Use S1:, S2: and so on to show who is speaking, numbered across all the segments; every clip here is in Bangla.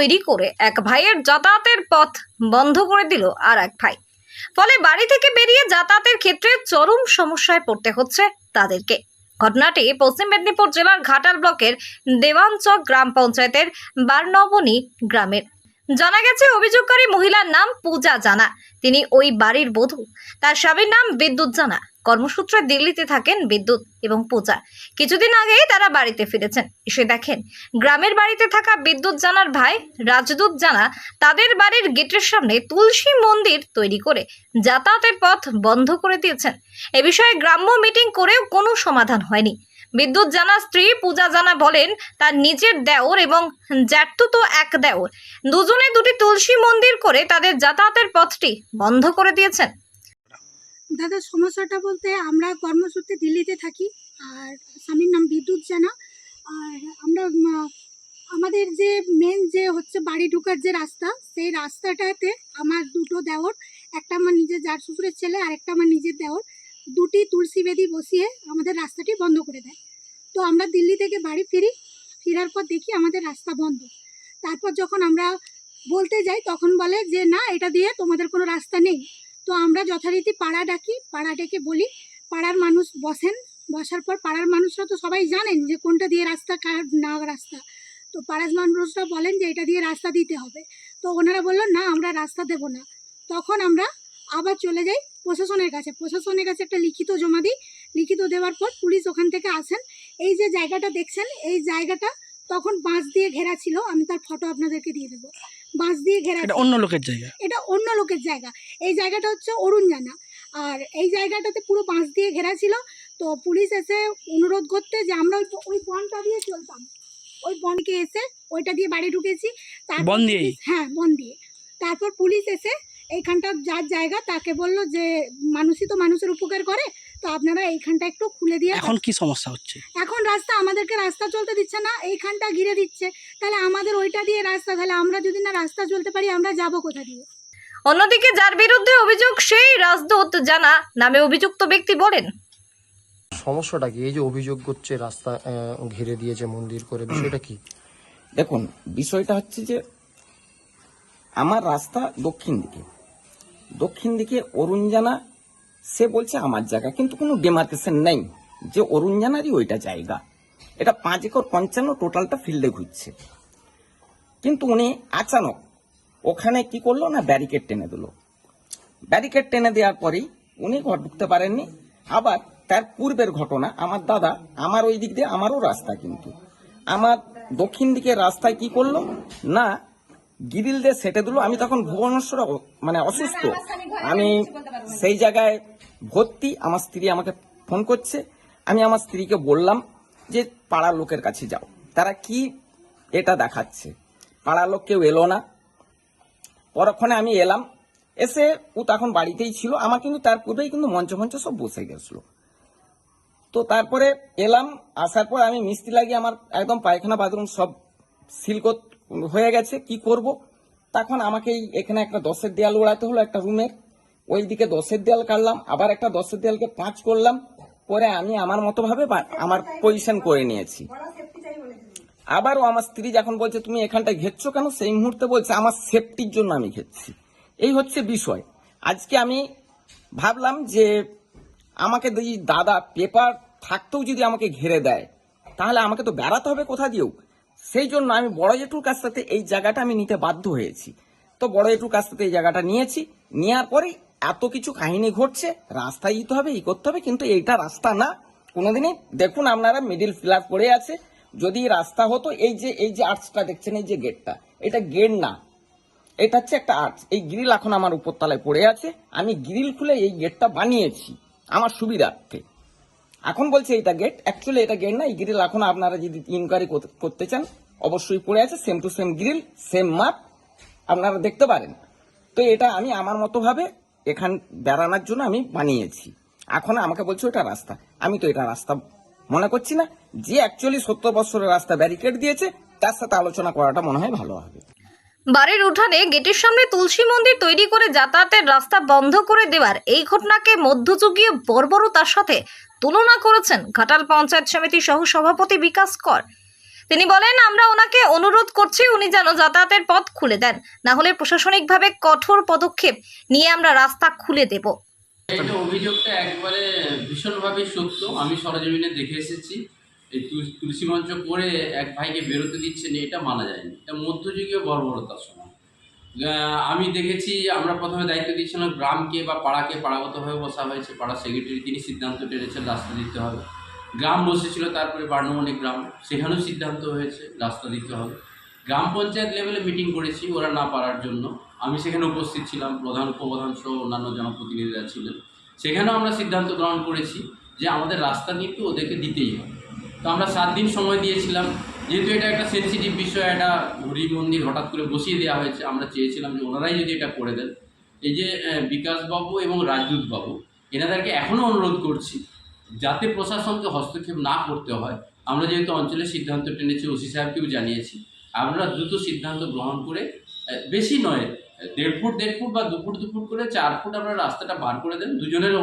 S1: তৈরি করে এক ভাইয়ের যাতায়াতের পথ বন্ধ করে দিল আর এক ভাই। ফলে বাড়ি থেকে বেরিয়ে যাতায়াতের ক্ষেত্রে চরম সমস্যায় পড়তে হচ্ছে তাদেরকে। ঘটনাটি পশ্চিম মেদিনীপুর জেলার ঘাটাল ব্লকের দেওয়ানচক গ্রাম পঞ্চায়েতের বারনবনী গ্রামের। জানা গেছে, অভিযোগকারী মহিলার নাম পূজা জানা। তিনি ওই বাড়ির বধূ। তার স্বামীর নাম বিদ্যুৎ জানা। কর্মসূত্রে দিল্লিতে থাকেন বিদ্যুৎ এবং পূজা। কিছুদিন আগেই তারা বাড়িতে ফিরেছেন। এসে দেখেন, গ্রামের বাড়িতে থাকা বিদ্যুৎ জানার ভাই রাজদূত জানা তাদের বাড়ির গেটের সামনে তুলসী মন্দির তৈরি করে যাতায়াতের পথ বন্ধ করে দিয়েছেন। এ বিষয়ে গ্রাম্য মিটিং করেও কোনো সমাধান হয়নি। বিদ্যুৎ জানা স্ত্রী পূজা জানা বলেন, তার নিজের দেওর এবং জ্যাঠতুতো এক দেওর। দুজনে দুটি তুলসী মন্দির করে তাদের যাতায়াতের পথটি বন্ধ করে দিয়েছেন।
S2: দাদা, সমস্যাটা বলতে আমরা কর্মসূত্রে দিল্লিতে থাকি, আর স্বামীর নাম বিদ্যুৎ জানা। আর আমরা আমাদের যে মেন যে হচ্ছে বাড়ি ঢোকার যে রাস্তা, সেই রাস্তাটাতে আমার দুটো দেওর, একটা আমার নিজের জার শ্বশুরের ছেলে আর একটা আমার নিজের দেওর। দুটি তুলসী বেদি বসিয়ে আমাদের রাস্তাটি বন্ধ করে দেয়। তো আমরা দিল্লি থেকে বাড়ি ফিরি, ফেরার পর দেখি আমাদের রাস্তা বন্ধ। তারপর যখন আমরা বলতে যাই, তখন বলে যে, না, এটা দিয়ে তোমাদের কোনো রাস্তা নেই। তো আমরা যথারীতি পাড়া ডাকি, পাড়া ডেকে বলি, পাড়ার মানুষ বসেন। বসার পর পাড়ার মানুষরা তো সবাই জানেন যে, কোনটা দিয়ে রাস্তা, কার না রাস্তা। তো পাড়ার মানুষরা বলেন যে, এটা দিয়ে রাস্তা দিতে হবে। তো ওনারা বলল, না, আমরা রাস্তা দেব না। তখন আমরা আবার চলে যাই প্রশাসনের কাছে প্রশাসনের কাছে একটা লিখিত জমা দিই। লিখিত দেওয়ার পর পুলিশ ওখান থেকে আসেন। এই যে জায়গাটা দেখছেন এই জায়গাটা তখন বাঁশ দিয়ে ঘেরা ছিল। আমি তার ফটো আপনাদেরকে দিয়ে দেবো। বাঁশ দিয়ে ঘেরা
S3: এটা অন্য লোকের জায়গা?
S2: এটা অন্য লোকের জায়গা। এই জায়গাটা হচ্ছে অরুণ জানা আর এই জায়গাটাতে পুরো বাঁশ দিয়ে ঘেরা ছিল। তো পুলিশ এসে অনুরোধ করতে যে আমরা ওই ওই বনটা দিয়ে চলতাম। ওই বনকে এসে ওইটা দিয়ে বাড়ি ঢুকেছি। তারপর হ্যাঁ বন দিয়ে। তারপর পুলিশ এসে এইখানটা যার জায়গা তাকে বলল যে মানুষই তো মানুষের উপকার করে তো আপনারা এইখানটা একটু খুলে দিয়ে
S3: এখন কি সমস্যা হচ্ছে?
S2: এখন রাস্তা আমাদেরকে রাস্তা চলতে দিচ্ছে না এইখানটা ঘিরে দিচ্ছে। তাহলে আমাদের ওইটা দিয়ে রাস্তা তাহলে আমরা যদি না রাস্তা চলতে পারি আমরা যাব কোথা দিয়ে?
S1: অন্যদিকে যার বিরুদ্ধে অভিযোগ সেই রাজদূত জানা নামে অভিযুক্ত ব্যক্তি বলেন।
S4: সমস্যাটা কি? এই যে অভিযোগ করছে রাস্তা ঘিরে দিয়েছে মন্দির করে বিষয়টা কি?
S5: দেখুন বিষয়টা হচ্ছে যে আমার রাস্তা দক্ষিণ দিকে। দক্ষিণ দিকে অরুণ জানা, সে বলছে আমার জায়গা, কিন্তু কোনো ডেমার্কেশন নেই। যে অরুণ জানারই ওইটা জায়গা। এটা পাঁচ একর পঞ্চান্ন টোটালটা ফিল্ডে ঘুরছে। কিন্তু উনি আচানক ওখানে কি করল না ব্যারিকেড টেনে দিল? ব্যারিকেড টেনে দেওয়ার পরেই উনি ঘর ঢুকতে পারেননি। আবার তার পূর্বের ঘটনা, আমার দাদা, আমার ওই দিক দিয়ে আমারও রাস্তা কিন্তু। আমার দক্ষিণ দিকের রাস্তায় কি করল? না গিরিল দিয়ে সেটে দিল আমি তখন ভুবনেশ্বর মানে অসুস্থ। আমি সেই জায়গায় ভর্তি আমার স্ত্রী আমাকে ফোন করছে। আমি আমার স্ত্রীকে বললাম যে পাড়ার লোকের কাছে যাও। তারা কি এটা দেখাচ্ছে? পাড়ার লোক কেউ এলো না। পরক্ষণে আমি এলাম। এসে ও তখন বাড়িতেই ছিল। আমার কিন্তু তার পূর্বেই কিন্তু মঞ্চ মঞ্চ সব বসে গেছিল। তো তারপরে এলাম। আসার পর আমি মিস্ত্রি লাগিয়ে আমার একদম পায়খানা বাথরুম সব সিল কর- হয়ে গেছে, কি করব? তখন আমাকে এখানে একটা দশের দেয়াল ওড়াতে হলো একটা রুমের। ওই দিকে দশের দেয়াল কাটলাম, আবার একটা দশের দেয়ালকে পাঁচ করলাম। পরে আমি আমার মতো ভাবে আমার পজিশন করে নিয়েছি। আবারও আমার স্ত্রী যখন বলছে, তুমি এখানটা ঘেরছো কেন? সেই মুহূর্তে বলছে, আমার সেফটির জন্য আমি ঘেরছি। এই হচ্ছে বিষয়। আজকে আমি ভাবলাম যে আমাকে দাদা পেপার থাকতেও যদি আমাকে ঘিরে দেয়, তাহলে আমাকে তো বেড়াতে হবে কোথা দিয়েও। সেই জন্য আমি বড় জেঠুর কাছ থেকে এই জায়গাটা আমি নিতে বাধ্য হয়েছি। তো বড় জেঠুর কাছ থেকে এই জায়গাটা নিয়েছি। নেওয়ার পরেই এত কিছু কাহিনী ঘটছে, রাস্তায় দিতে হবে, ই করতে হবে, কিন্তু এইটা রাস্তা না। কোনোদিনই দেখুন আপনারা মিডিল ফিলার পড়ে আছে। যদি রাস্তা হতো, এই যে এই যে আর্টসটা দেখছেন, এই যে গেটটা, এটা গেট না। এটা হচ্ছে একটা আর্টস এই গ্রিল এখন আমার উপরতলায় পড়ে আছে। আমি গ্রিল খুলে এই গেটটা বানিয়েছি, আমার সুবিধার্থে। এখন বলছে এটা গেট অ্যাকচুয়ালি এটা গেট না, এই গ্রিল এখন আপনারা যদি ইনকোয়ারি করতে চান, অবশ্যই পড়ে আছে same to same grill same মাপ আপনারা দেখতে পারেন। তো এটা আমি আমার মতো ভাবে এখান, বেড়ানোর জন্য আমি বানিয়েছি। এখন আমাকে বলছে ওটা রাস্তা। আমি তো এটা রাস্তা মনে করছি না। যে অ্যাকচুয়ালি সত্তর বছরের রাস্তা ব্যারিকেড দিয়েছে, তার সাথে আলোচনা করাটা মনে হয় ভালো হবে।
S1: বাড়ির উঠানে গেটের সামনে তুলসী মন্দির তৈরি করে যাতায়াতের রাস্তা বন্ধ করে দেওয়ার এই ঘটনাকে মধ্যযুগীয় বর্বরতার সাথে তুলনা করেছেন ঘাটাল পঞ্চায়েত সমিতি সহ সভাপতি বিকাশ কর। তিনি বলেন, আমরা ওনাকে অনুরোধ করছি, উনি যেন যাতায়াতের পথ খুলে দেন। না হলে প্রশাসনিকভাবে কঠোর পদক্ষেপ নিয়ে আমরা রাস্তা খুলে দেব।
S3: অভিযোগটা একবারে ভীষণভাবে সত্য। আমি সরজমিনে দেখে এসেছি। এই তুল- তুলসী মঞ্চ করে এক ভাইকে বেরোতে দিচ্ছেন এটা মানা যায়নি। এটা মধ্যযুগীয় বর্বরতার সময়। আমি দেখেছি আমরা প্রথমে দায়িত্ব দিয়েছিলাম গ্রামকে বা পাড়াকে পাড়াগতভাবে বসা হয়েছে পাড়া সেক্রেটারি তিনি সিদ্ধান্ত টেনেছেন রাস্তা দিতে হবে। গ্রাম বসেছিল তারপরে বার্নমণি গ্রাম, সেখানেও সিদ্ধান্ত হয়েছে রাস্তা দিতে হবে। গ্রাম পঞ্চায়েত লেভেলে মিটিং করেছি ওরা না পারার জন্য। আমি সেখানে উপস্থিত ছিলাম, প্রধান, উপপ্রধান সহ অন্যান্য জনপ্রতিনিধিরা ছিলেন। সেখানেও আমরা সিদ্ধান্ত গ্রহণ করেছি যে আমাদের রাস্তা কিন্তু ওদেরকে দিতেই হবে। তো আমরা সাত দিন সময় দিয়েছিলাম। যেহেতু এটা একটা সেন্সিটিভ বিষয় একটা হরি মন্দির হঠাৎ করে বসিয়ে দেওয়া হয়েছে, আমরা চেয়েছিলাম যে ওনারাই যদি এটা করে দেন। এই যে বিকাশবাবু এবং রাজদূত বাবু এনাদেরকে এখনও অনুরোধ করছি, যাতে প্রশাসনকে হস্তক্ষেপ না করতে হয়। আমরা যেহেতু অঞ্চলের সিদ্ধান্ত টেনেছি, ওসি সাহেবকেও জানিয়েছি, আমরা দ্রুত সিদ্ধান্ত গ্রহণ করে বেশি নয় দেড় ফুট দেড় ফুট বা দু ফুট দু ফুট করে চার ফুট আপনারা রাস্তাটা বার করে দেন। দুজনের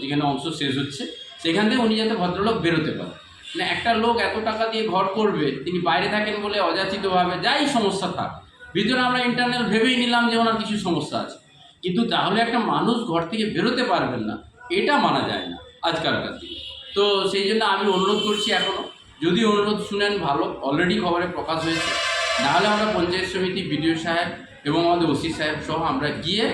S3: যেখানে অংশ শেষ হচ্ছে, সেখান থেকে উনি যাতে ভদ্রলোক বেরোতে পারেন। মানে একটা লোক এত টাকা দিয়ে ঘর করবে, তিনি বাইরে থাকেন বলে অযাচিতভাবে, যাই সমস্যা থাক। ভিতরে আমরা ইন্টারনাল ভেবেই নিলাম যে ওনার কিছু সমস্যা আছে। কিন্তু তাহলে একটা মানুষ ঘর থেকে বেরোতে পারবেন না, এটা মানা যায় না আজকালকার দিনে তো সেই জন্য আমি অনুরোধ করছি এখনও যদি অনুরোধ শুনেন ভালো অলরেডি খবরে প্রকাশ হয়েছে, নাহলে আমরা পঞ্চায়েত সমিতি বিডিও সাহেব এবং আমাদের ওসি সাহেব সহ আমরা গিয়ে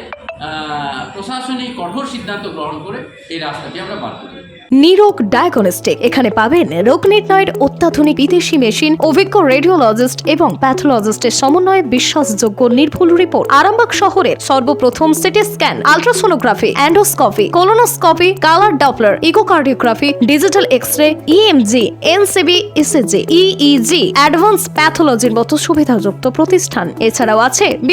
S3: প্রশাসনিক কঠোর সিদ্ধান্ত গ্রহণ করে এই রাস্তাটি আমরা বার করি
S6: নিরোগ ডায়াগনস্টিক এখানে পাবেন রোগ নির্ণয়ের অত্যাধুনিক বিদেশি মেশিন, অভিজ্ঞ রেডিওলজিস্ট এবং প্যাথোলজিস্টের সমন্বয়ে বিশ্বাসযোগ্য নির্ভুল রিপোর্ট। আরামবাগ শহরের সর্বপ্রথম CT scan, ultrasonography, endoscopy, colonoscopy, colour Doppler, echocardiography, digital X ray EMG NCV ECG EEG advance প্যাথোলজির মতো সুবিধাযুক্ত প্রতিষ্ঠান। এছাড়াও আছে